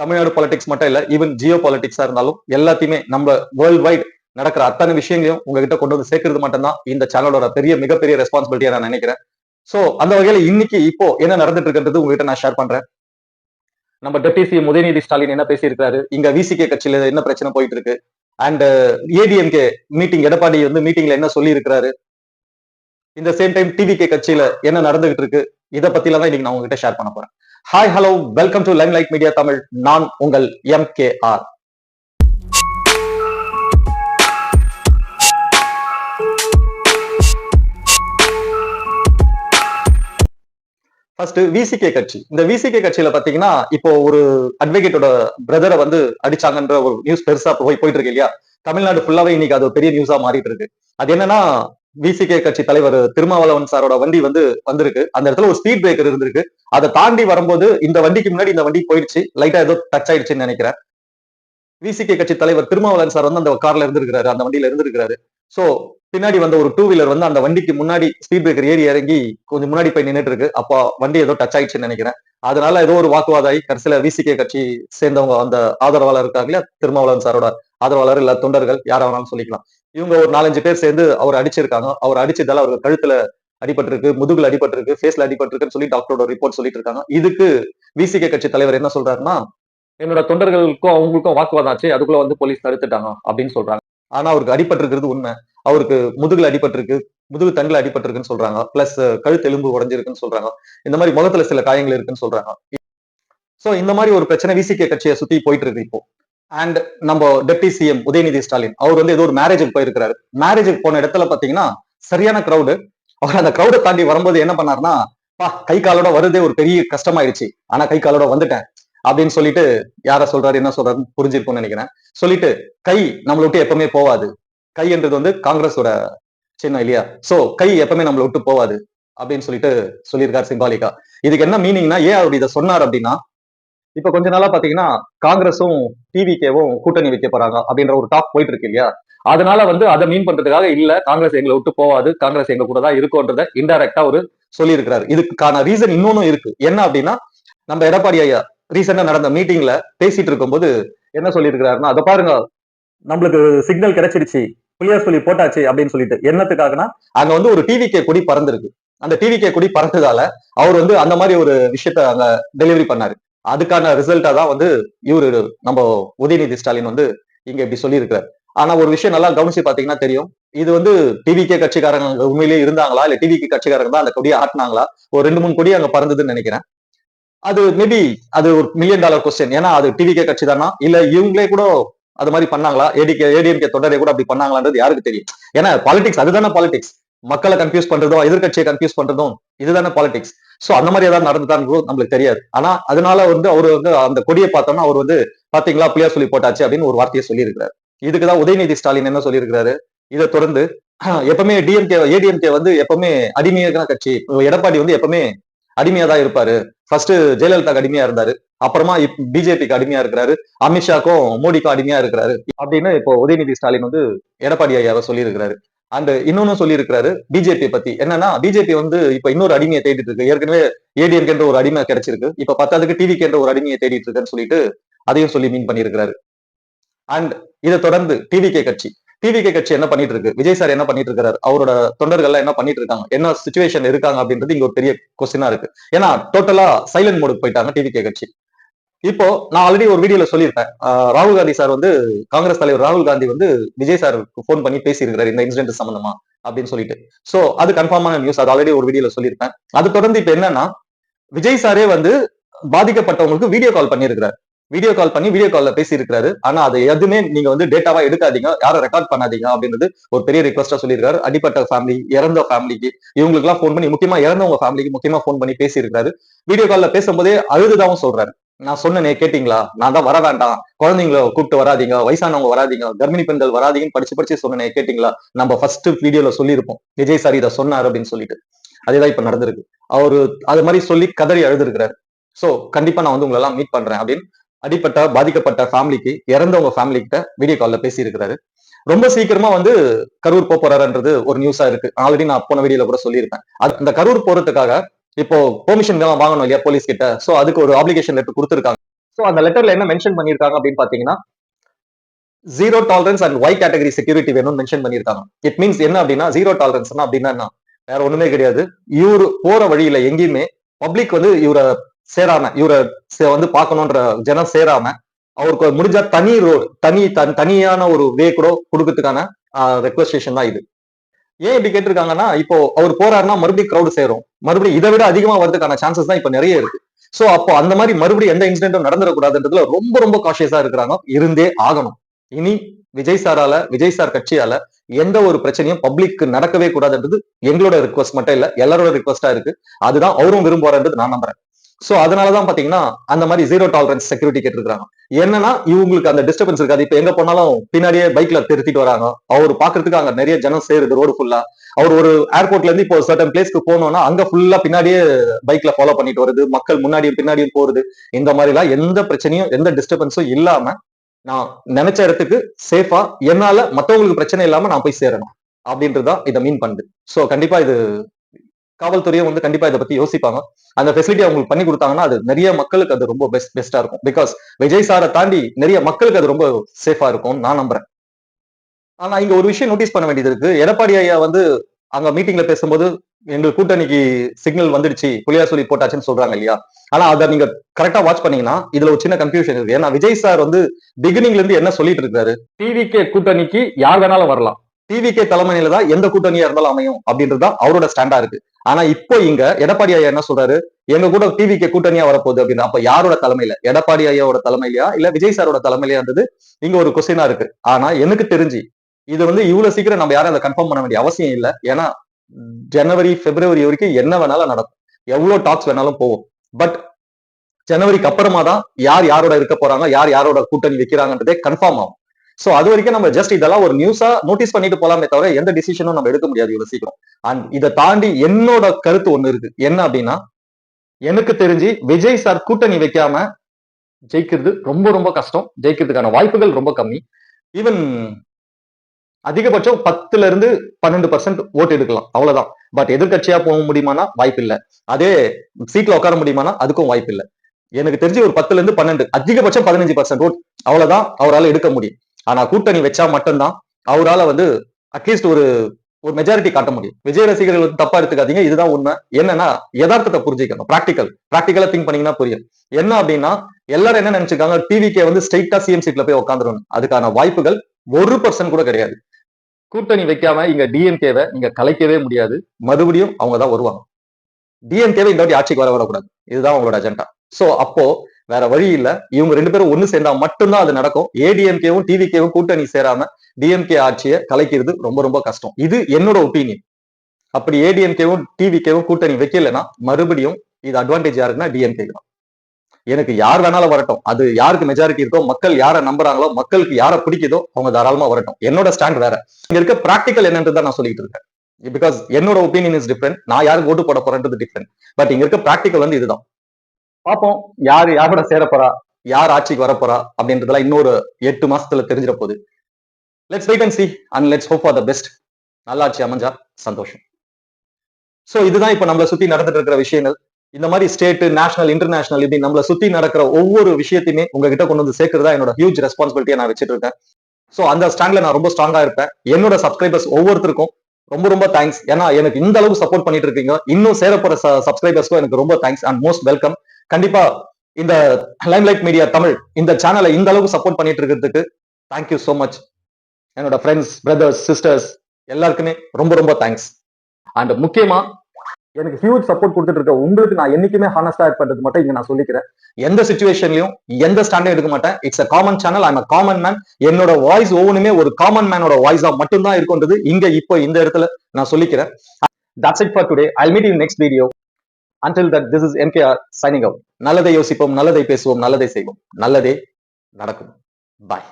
Tamil Nadu politics மட்டும் இல்ல even Jio பாலிடிக்ஸா இருந்தாலும் எல்லாத்தையுமே நம்ம வேர்ல்ட் வைட் நடக்கிற அத்தனை விஷயங்களையும் உங்ககிட்ட கொண்டு வந்து சேர்க்கறது மட்டும்தான் இந்த சேனலோட பெரிய மிகப்பெரிய ரெஸ்பான்சிபிலிட்டியா நான் நினைக்கிறேன். சோ அந்த வகையில இன்னைக்கு இப்போ என்ன நடந்துட்டு இருக்கிறது உங்ககிட்ட நான் ஷேர் பண்றேன். நம்ம டெப்டி சிஎம் உதயநிதி ஸ்டாலின் என்ன பேசியிருக்காரு இங்க விசிகே கட்சியில என்ன பிரச்சனை போயிட்டு இருக்கு and ADMK uh, meeting Edappadi வந்து மீட்டிங்ல என்ன சொல்லி இருக்கிறாரு இந்த சேம் டைம் டிவி கே கட்சியில என்ன நடந்துகிட்டு இருக்கு இதை பத்தில தான் இன்னைக்கு நான் உங்ககிட்ட ஷேர் பண்ண போறேன். Hi hello welcome to limelight media Tamil நான் உங்கள் M K R first VCK கட்சி. இந்த விசிகே கட்சியில பாத்தீங்கன்னா இப்போ ஒரு அட்வொகேட்டோட பிரதரை வந்து அடிச்சாங்கன்ற ஒரு நியூஸ் பெருசா போய் போயிட்டு இருக்கு இல்லையா? தமிழ்நாடு ஃபுல்லாவே இன்னைக்கு அது பெரிய நியூஸா மாறிட்டு இருக்கு. அது என்னன்னா விசிகே கட்சி தலைவர் திருமாவளவன் சாரோட வண்டி வந்து வந்திருக்கு. அந்த இடத்துல ஒரு ஸ்பீட் பிரேக்கர் இருந்திருக்கு. அதை தாண்டி வரும்போது இந்த வண்டிக்கு முன்னாடி இந்த வண்டி போயிடுச்சு. லைட்டா ஏதோ டச் ஆயிடுச்சுன்னு நினைக்கிறேன். விசிகே கட்சி தலைவர் திருமாவளவன் சார் வந்து அந்த கார்ல இருந்திருக்கிறாரு. அந்த வண்டியில இருந்திருக்கிறாரு. சோ பின்னாடி வந்த ஒரு டூ வீலர் வந்து அந்த வண்டிக்கு முன்னாடி ஸ்பீட் பிரேக்கர் ஏறி இறங்கி கொஞ்சம் முன்னாடி போய் நின்னுட்டு இருக்கு அப்போ வண்டி ஏதோ டச் ஆயிடுச்சுன்னு நினைக்கிறேன். அதனால ஏதோ ஒரு வாக்குவாதம் ஆகி கடைசியில விசிகே கட்சி சேர்ந்தவங்க அந்த ஆதரவாளர் இருக்காங்க இல்லையா? திருமாவளவன் சாரோட ஆதரவாளர் இல்ல தொண்டர்கள் யாரா வேணாலும் சொல்லிக்கலாம். இவங்க ஒரு நாலஞ்சு பேர் சேர்ந்து அவர் அடிச்சிருக்காங்க. அவர் அடிச்சதால அவருக்கு கழுத்துல அடிபட்டிருக்கு முதுகுல அடிபட்டிருக்கு ஃபேஸ்ல அடிபட்டிருக்குன்னு சொல்லி டாக்டரோட ரிப்போர்ட் சொல்லிட்டு இருக்காங்க. இதுக்கு விசிகே கட்சி தலைவர் என்ன சொல்றாருன்னா என்னோட தொண்டர்களுக்கும் அவங்களுக்கும் வாக்குவாதம் ஆச்சு. அதுக்குள்ள வந்து போலீஸ் தடுத்துட்டாங்க அப்படின்னு சொல்றாங்க. ஆனா அவருக்கு அடிபட்டிருக்கிறது உண்மை. அவருக்கு முதுகுல அடிபட்டிருக்கு முதுகு தண்டுல அடிபட்டிருக்குன்னு சொல்றாங்க. பிளஸ் கழுத்து எலும்பு உடஞ்சிருக்குன்னு சொல்றாங்க. இந்த மாதிரி முகத்துல சில காயங்கள் இருக்குன்னு சொல்றாங்க. சோ இந்த மாதிரி ஒரு பிரச்சனை விசிகே கட்சியை சுத்தி போயிட்டு இருக்கு இப்போ. அண்ட் நம்ம டெப்டி சிஎம் உதயநிதி ஸ்டாலின் அவர் வந்து ஏதோ ஒரு மேரேஜுக்கு போயிருக்கிறாரு. மேரேஜுக்கு போன இடத்துல பாத்தீங்கன்னா சரியான கிரௌடு அவர் அந்த கிரௌடை தாண்டி வரும்போது என்ன பண்ணாருன்னா பா கை காலோட வருதே ஒரு பெரிய கஷ்டமாயிடுச்சு. ஆனா கை காலோட வந்துட்டேன். அப்படின்னு சொல்லிட்டு யார சொல்றாரு என்ன சொல்றாருன்னு புரிஞ்சிருக்கும்னு நினைக்கிறேன். சொல்லிட்டு கை நம்மளை விட்டு எப்பவுமே போவாது. கை என்றது வந்து காங்கிரஸோட சின்னம் இல்லையா? சோ கை எப்பவுமே நம்மளை விட்டு போவாது. அப்படின்னு சொல்லிட்டு சொல்லியிருக்காரு சிம்பாலிக்கா இதுக்கு என்ன மீனிங்னா ஏன் அவர் இதை சொன்னார் அப்படின்னா இப்ப கொஞ்ச நாளா பாத்தீங்கன்னா காங்கிரஸும் டிவிகேவும் கூட்டணி வைக்க போறாங்க அப்படின்ற ஒரு டாக் போயிட்டு இருக்கு இல்லையா? அதனால வந்து அதை மீன் பண்றதுக்காக இல்ல காங்கிரஸ் எங்களை விட்டு போவாது காங்கிரஸ் எங்க கூட தான் இருக்கும்ன்றத இன்டைரக்டா ஒரு சொல்லியிருக்கிறாரு. இதுக்கான ரீசன் இன்னொன்னும் இருக்கு. என்ன அப்படின்னா நம்ம எடப்பாடி ஐயா ரீசெண்டா நடந்த மீட்டிங்ல பேசிட்டு இருக்கும்போது என்ன சொல்லியிருக்கிறாருன்னா அதை பாருங்க நம்மளுக்கு சிக்னல் கிடைச்சிடுச்சு புளியா சொல்லி போட்டாச்சு அப்படின்னு சொல்லிட்டு. என்னத்துக்காகனா அங்க வந்து ஒரு டிவிகே கொடி பறந்துருக்கு. அந்த டிவிகே கொடி பறந்ததால அவர் வந்து அந்த மாதிரி ஒரு விஷயத்த அங்க டெலிவரி பண்ணாரு. அதுக்கான ரிசல்ட்டா தான் வந்து இவரு நம்ம உதயநிதி ஸ்டாலின் வந்து இங்க இப்படி சொல்லியிருக்கிறார். ஆனா ஒரு விஷயம் நல்லா கவனிச்சு பாத்தீங்கன்னா தெரியும். இது வந்து டிவிகே கட்சிக்காரங்க உண்மையிலேயே இருந்தாங்களா? இல்ல டிவிகே கட்சிக்காரங்க தான் அந்த கொடியை ஆட்டினாங்களா? ஒரு ரெண்டு மூணு கொடி அங்க பறந்ததுன்னு நினைக்கிறேன். அது மேபி அது ஒரு மில்லியன் டாலர் கொஸ்டின் ஏன்னா அது டிவிகே கட்சி தானா? இல்ல இவங்களே கூட அது மாதிரி பண்ணாங்களா? ஏடிகே ஏடிஎம்கே தொடரே கூட அப்படி பண்ணாங்களான்றது யாருக்கு தெரியும்? ஏன்னா பாலிடிக்ஸ் அதுதானே பாலிடிக்ஸ் மக்களை கன்ஃபியூஸ் பண்றதும் எதிர்கட்சியை கன்ஃபியூஸ் பண்றதும் இதுதானே பாலிடிக்ஸ் சோ அந்த மாதிரி ஏதாவது நடந்துதான் நம்மளுக்கு தெரியாது. ஆனா அதனால வந்து அவர் வந்து அந்த கொடியை பார்த்தோம்னா அவர் வந்து பாத்தீங்களா புளியா சொல்லி போட்டாச்சு அப்படின்னு ஒரு வார்த்தையை சொல்லியிருக்கிறாரு. இதுக்குதான் உதயநிதி ஸ்டாலின் என்ன சொல்லியிருக்கிறாரு? இதை தொடர்ந்து எப்பவுமே டிஎம்கே ஏடிஎம்கே வந்து எப்பவுமே அடிமையான கட்சி எடப்பாடி வந்து எப்பவுமே அடிமையா தான் இருப்பாரு. ஃபர்ஸ்ட் ஜெயலலிதாக்கு அடிமையா இருந்தாரு. அப்புறமா பிஜேபிக்கு அடிமையா இருக்கிறாரு. அமித்ஷாக்கும் மோடிக்கும் அடிமையா இருக்கிறாரு. அப்படின்னு இப்போ உதயநிதி ஸ்டாலின் வந்து எடப்பாடி ஐயாவை சொல்லியிருக்கிறாரு. அண்ட் இன்னொன்னு சொல்லியிருக்கிறாரு பிஜேபி பத்தி. என்னன்னா பிஜேபி வந்து இப்ப இன்னொரு அடிமையை தேடிட்டு இருக்கு. ஏற்கனவே ஏடிஎம்கேன்ற ஒரு அடிமை கிடைச்சிருக்கு. இப்ப பத்தாவதுக்கு டிவிக்கேன்ற ஒரு அடிமையை தேடிட்டு இருக்குன்னு சொல்லிட்டு அதையும் சொல்லி மீன் பண்ணியிருக்கிறாரு. அண்ட் இதை தொடர்ந்து டிவிகே கட்சி. டிவிகே கட்சி என்ன பண்ணிட்டு இருக்கு? விஜய் சார் என்ன பண்ணிட்டு இருக்காரு? அவரோட தொண்டர்கள் என்ன பண்ணிட்டு இருக்காங்க? என்ன சுச்சுவேஷன் இருக்காங்க அப்படின்றது இங்க ஒரு பெரிய கொஸ்டினா இருக்கு. ஏன்னா டோட்டலா சைலண்ட் மோடுக்கு போயிட்டாங்க டிவிகே கட்சி. இப்போ நான் ஆல்ரெடி ஒரு வீடியோல சொல்லியிருப்பேன். ராகுல் காந்தி சார் வந்து காங்கிரஸ் தலைவர் ராகுல் காந்தி வந்து விஜய் சார் ஃபோன் பண்ணி பேசியிருக்கிறாரு இந்த இன்சிடென்ட் சம்பந்தமா அப்படின்னு சொல்லிட்டு. சோ அது கன்ஃபார்மான நியூஸ் அது ஆல்ரெடி ஒரு வீடியோல சொல்லியிருப்பேன். அது தொடர்ந்து இப்ப என்னன்னா விஜய் சாரே வந்து பாதிக்கப்பட்டவங்களுக்கு வீடியோ கால் பண்ணியிருக்கிறார். வீடியோ கால் பண்ணி வீடியோ கால்ல பேசியிருக்காரு ஆனா அதை எதுவுமே நீங்க வந்து டேட்டாவா எடுக்காதீங்க. யாரும் ரெக்கார்ட் பண்ணாதீங்க அப்படின்றது ஒரு பெரிய ரிக்வஸ்டா சொல்லியிருக்காரு அடிப்பட்ட ஃபேமிலி இறந்த ஃபேமிலிக்கு இவங்களுக்கு எல்லாம் ஃபோன் பண்ணி முக்கியமா இறந்தவங்க ஃபேமிலிக்கு முக்கியமா ஃபோன் பண்ணி பேசியிருக்காரு வீடியோ கால்ல பேசும்போதே அழுதுதாவும் சொல்றாரு. நான் சொன்னனே கேட்டீங்களா? நான் தான் வர வேண்டாம். குழந்தைங்கள கூப்பிட்டு வராதீங்க வயசானவங்க வராதீங்க கர்ப்பிணி பெண்கள் வராதீங்கன்னு படிச்சு படிச்சு சொன்னனே கேட்டீங்களா? நம்ம ஃபர்ஸ்ட் வீடியோல சொல்லியிருப்போம். விஜய் சார் இதை சொன்னார் அப்படின்னு சொல்லிட்டு. அதேதான் இப்ப நடந்திருக்கு. அவரு அது மாதிரி சொல்லி கதறி அழுதுருக்கிறாரு. சோ கண்டிப்பா நான் வந்து உங்களெல்லாம் மீட் பண்றேன் அப்படின்னு அடிப்பட்ட பாதிக்கப்பட்ட ஃபேமிலிக்கு இறந்தவங்க ஃபேமிலி கிட்ட வீடியோ கால்ல பேசியிருக்கிறாரு. ரொம்ப சீக்கிரமா வந்து கரூர் போறாருன்றது ஒரு நியூஸா இருக்கு. ஆல்ரெடி நான் போன வீடியோல கூட சொல்லியிருப்பேன். அந்த கரூர் போறதுக்காக இப்போ பெர்மிஷன் வாங்கணும் இல்லையா போலீஸ் கிட்ட? சோ அதுக்கு ஒரு அப்ளிகேஷன் லெட்டர் கொடுத்துருக்காங்க. சோ அந்த லெட்டர்ல என்ன மென்ஷன் பண்ணிருக்காங்க அப்படின்னு பாத்தீங்கன்னா zero tolerance and Y category security வேணும்னு மென்ஷன் பண்ணிருக்காங்க இட் மீன்ஸ் என்ன அப்படின்னா ஜீரோ டாலரன்ஸ்னா அப்படின்னா என்ன? வேற ஒண்ணுமே கிடையாது. இவரு போற வழியில எங்கேயுமே பப்ளிக் வந்து இவரை சேராம இவரை சே- வந்து பார்க்கணுன்ற ஜனம் சேராம அவருக்கு முடிஞ்சா தனி ரோடு தனி தன்- தனியான ஒரு வே கூட கொடுக்கறதுக்கான ரெக்வஸ்டேஷன் தான் இது. ஏன் இப்படி கேட்டிருக்காங்கன்னா இப்போ அவர் போறாருன்னா மறுபடியும் கிரௌடு சேரும். மறுபடியும் இதை விட அதிகமா வரதுக்கான சான்சஸ் தான் இப்ப நிறைய இருக்கு. சோ அப்போ அந்த மாதிரி மறுபடியும் எந்த இன்சிடென்ட்டும் நடந்துடக்கூடாதுன்றதுல ரொம்ப ரொம்ப காஷியஸா இருக்கிறாங்க. இருந்தே ஆகணும். இனி விஜய் சாரால விஜய் சார் கட்சியால எந்த ஒரு பிரச்சனையும் பப்ளிக்கு நடக்கவே கூடாதுன்றது எங்களோட ரிக்வஸ்ட் மட்டும் இல்ல எல்லாரோட ரிக்வஸ்டா இருக்கு. அதுதான் அவரும் விரும்புவாருன்றது நான் நம்புறேன். சோ அதனாலதான் பாத்தீங்கன்னா அந்த மாதிரி ஜீரோ டாலரன்ஸ் செக்யூரிட்டி கேட்டிருக்காங்க என்னன்னா இவங்களுக்கு அந்த டிஸ்டர்பன்ஸ் இருக்காது. இப்ப எங்க போனாலும் பின்னாடியே பைக்ல திருத்திட்டு வராங்க. அவர் பாக்குறதுக்கு அங்க நிறைய ஜனம் சேருது ரோடு ஃபுல்லா அவர் ஒரு ஏர்போர்ட்ல இருந்து இப்போ சர்டன் பிளேஸ்க்கு போனோம்னா அங்க ஃபுல்லா பின்னாடியே பைக்ல ஃபாலோ பண்ணிட்டு வருது. மக்கள் முன்னாடியும் பின்னாடியும் போறது. இந்த மாதிரி எல்லாம் எந்த பிரச்சனையும் எந்த டிஸ்டர்பன்ஸும் இல்லாம நான் நினைச்ச இடத்துக்கு சேஃபா என்னால மத்தவங்களுக்கு பிரச்சனை இல்லாம நான் போய் சேரணும். அப்படின்றதுதான் இதை மீன் பண்ணுது. சோ கண்டிப்பா இது காவல்துறையை வந்து கண்டிப்பா இதை பத்தி யோசிப்பாங்க. அந்த ஃபெசிலிட்டி அவங்களுக்கு பண்ணி கொடுத்தாங்கன்னா அது நிறைய மக்களுக்கு அது ரொம்ப பெஸ்ட் பெஸ்டா இருக்கும். பிகாஸ் விஜய் சாரை தாண்டி நிறைய மக்களுக்கு அது ரொம்ப சேஃபா இருக்கும் நான் நம்புறேன். ஆனா இங்க ஒரு விஷயம் நோட்டீஸ் பண்ண வேண்டியது இருக்கு. எடப்பாடி ஐயா வந்து அங்க மீட்டிங்ல பேசும்போது எங்கள் கூட்டணிக்கு சிக்னல் வந்துடுச்சு. புலியா சொல்லி போட்டாச்சுன்னு சொல்றாங்க இல்லையா? ஆனா அதை நீங்க கரெக்டா வாட்ச் பண்ணீங்கன்னா இதுல ஒரு சின்ன கன்ஃபியூஷன் இருக்கு. ஏன்னா விஜய் சார் வந்து பிகினிங்ல இருந்து என்ன சொல்லிட்டு இருக்காரு? டிவிகே கூட்டணிக்கு யார் வேணாலும் வரலாம். டிவிகே தலைமையில தான் எந்த கூட்டணியா இருந்தாலும் அமையும் அப்படின்றதுதான் அவரோட ஸ்டாண்டா இருக்கு. ஆனா இப்போ இங்க எடப்பாடி ஐயா என்ன சொல்றாரு? எங்க கூட டிவிகே கூட்டணியா வரப்போகுது அப்படின்னு அப்ப யாரோட தலைமையில? எடப்பாடி ஐயாவோட தலைமையிலயா? இல்ல விஜய் சாரோட தலைமையிலயான்றது இங்க ஒரு கொஸ்டினா இருக்கு. ஆனா எனக்கு தெரிஞ்சு இது வந்து இவ்வளவு சீக்கிரம் நம்ம யாரும் அதை கன்ஃபார்ம் பண்ண வேண்டிய அவசியம் இல்லை. ஏன்னா ஜனவரி பிப்ரவரி வரைக்கும் என்ன வேணாலும் நடக்கும். எவ்வளவு டாக்ஸ் வேணாலும் போகும். பட் ஜனவரிக்கு அப்புறமா தான் யார் யாரோட இருக்க போறாங்க யார் யாரோட கூட்டணி வைக்கிறாங்கன்றதே கன்ஃபார்ம் ஆகும். சோ அது வரைக்கும் நம்ம ஜஸ்ட் இதெல்லாம் ஒரு நியூஸா நோட்டீஸ் பண்ணிட்டு போலாமே தவிர எந்த டிசிஷனும் நம்ம எடுக்க முடியாது இவ்வளவு சீக்கிரம். அண்ட் இதை தாண்டி என்னோட கருத்து ஒண்ணு இருக்கு. என்ன அப்படின்னா எனக்கு தெரிஞ்சு விஜய் சார் கூட்டணி வைக்காம ஜெயிக்கிறது ரொம்ப ரொம்ப கஷ்டம். ஜெயிக்கிறதுக்கான வாய்ப்புகள் ரொம்ப கம்மி. ஈவன் அதிகபட்சம் பத்துல இருந்து பன்னெண்டு பர்சன்ட் ஓட்டு எடுக்கலாம். அவ்வளவுதான். பட் எதிர்க்கட்சியா போக முடியுமானா வாய்ப்பு இல்ல அதே சீட்ல உட்கார முடியுமானா அதுக்கும் வாய்ப்பு இல்ல எனக்கு தெரிஞ்சு ஒரு பத்துல இருந்து பன்னெண்டு அதிகபட்சம் பதினஞ்சு பர்சன்ட் ஓட் அவ்வளவுதான் அவரால் எடுக்க முடியும். ஆனா கூட்டணி வச்சா மட்டும்தான் அவரால வந்து அட்லீஸ்ட் ஒரு ஒரு மெஜாரிட்டி காட்ட முடியும். விஜய் ரசிகர்கள் வந்து தப்பா எடுத்துக்காதீங்க இதுதான் உண்மை. என்னன்னா யதார்த்தத்தை புரிஞ்சுக்கணும். பிராக்டிக்கல் பிராக்டிக்கலா திங்க் பண்ணீங்கன்னா புரியும். என்ன அப்படின்னா எல்லாரும் என்ன நினைச்சுக்காங்க டிவிக்கே வந்து ஸ்ட்ரைட்டா சிஎம் சீட்ல போய் உட்காந்துரும் அதுக்கான வாய்ப்புகள் ஒரு பர்சன்ட் கூட கிடையாது. கூட்டணி வைக்காம இங்க டிஎம்கேவை நீங்க கலைக்கவே முடியாது. மறுபடியும் அவங்க தான் வருவாங்க. டிஎம்கேவை இந்த வாட்டி ஆட்சிக்கு வர வரக்கூடாது. இதுதான் அவங்களோட அஜெண்டா சோ அப்போ வேற வழி இல்ல. இவங்க ரெண்டு பேரும் ஒண்ணு சேர்ந்தா மட்டும்தான் அது நடக்கும். ஏடிஎம்கேவும் டிவிகேவும் கூட்டணி சேராம டிஎம்கே ஆட்சியை கலைக்கிறது ரொம்ப ரொம்ப கஷ்டம். இது என்னோட ஒப்பீனியன் அப்படி ஏடிஎம்கேவும் டிவிகேவும் கூட்டணி வைக்கலைன்னா மறுபடியும் இது அட்வான்டேஜ் யாருக்குன்னா டிஎம்கே தான். எனக்கு யார் வேணாலும் வரட்டும். அது யாருக்கு மெஜாரிட்டி இருக்கோ மக்கள் யாரை நம்புறாங்களோ மக்களுக்கு யாரை பிடிக்குதோ அவங்க தாராளமா வரட்டும். என்னோட ஸ்டாண்ட் வேற. இங்க இருக்க ப்ராக்டிக்கல் என்னன்றது நான் சொல்லிட்டு இருக்கேன். பிகாஸ் என்னோட ஒப்பீனியன் இஸ் டிஃப்ரெண்ட் நான் யாருக்கு ஓட்டு போட போறேன்றது டிஃப்ரெண்ட் பட் இங்க இருக்க பிராக்டிக்கல் வந்து இதுதான். பார்ப்போம். யார் யாரோட சேரப்போறா யார் ஆட்சிக்கு வரப்போறா அப்படின்றதெல்லாம் இன்னொரு எட்டு மாசத்துல தெரிஞ்சிட போகுது let's wait and see and let's hope for the best நல்லாட்சி அமைஞ்சா சந்தோஷம். சோ இதுதான் இப்ப நம்மள சுத்தி நடந்துட்டு இருக்கிற விஷயங்கள். இந்த மாதிரி ஸ்டேட் நேஷனல் இன்டர்நேஷனல் இப்படி நம்மள சுத்தி நடக்கிற ஒவ்வொரு விஷயத்தையுமே உங்ககிட்ட கொண்டு வந்து சேர்க்கறதா என்னோட ஹியூஜ் ரெஸ்பான்சிபிலிட்டியை நான் வச்சுட்டு இருக்கேன். சோ அந்த ஸ்டாண்ட்ல நான் ரொம்ப ஸ்ட்ராங்கா இருப்பேன். என்னோட சப்ஸ்கிரைபர்ஸ் ஒவ்வொருத்தருக்கும் ரொம்ப ரொம்ப தேங்க்ஸ் ஏன்னா எனக்கு இந்த அளவுக்கு சப்போர்ட் பண்ணிட்டு இருக்கீங்க. இன்னும் சேரப்போற சப்ஸ்கிரைபர்ஸ்க்கும் எனக்கு ரொம்ப தேங்க்ஸ் அண்ட் மோஸ்ட் வெல்கம் கண்டிப்பா இந்த லைம்லைட் மீடியா தமிழ் இந்த சேனலை இந்த அளவுக்கு சப்போர்ட் பண்ணிட்டு இருக்கிறதுக்கு தேங்க்யூ சோ மச் என்னோட ஃப்ரெண்ட்ஸ் பிரதர்ஸ் சிஸ்டர்ஸ் எல்லாருக்குமே ரொம்ப ரொம்ப தேங்க்ஸ் அண்ட் முக்கியமா எனக்கு ஹியூஜ் சப்போர்ட் கொடுத்துட்டு இருக்க உங்களுக்கு நான் என்னைக்குமே ஹானஸ்டா பண்றது மட்டும் இங்க நான் சொல்லிக்கிறேன். எந்த சுச்சுவேஷன்லயும் எந்த ஸ்டாண்டும் எடுக்க மாட்டேன். It's a common channel I'm a common man என்னோட வாய்ஸ் ஒவ்வொன்றுமே ஒரு காமன் மேனோட வாய்ஸா மட்டும்தான் இருக்கும்ன்றது இங்க இப்போ இந்த இடத்துல நான் சொல்லிக்கிறேன். That's it for today I meet in next video until that this is MKR signing out நல்லதை யோசிப்போம் நல்லதை பேசுவோம் நல்லதை செய்வோம். நல்லதே நடக்கும். பாய்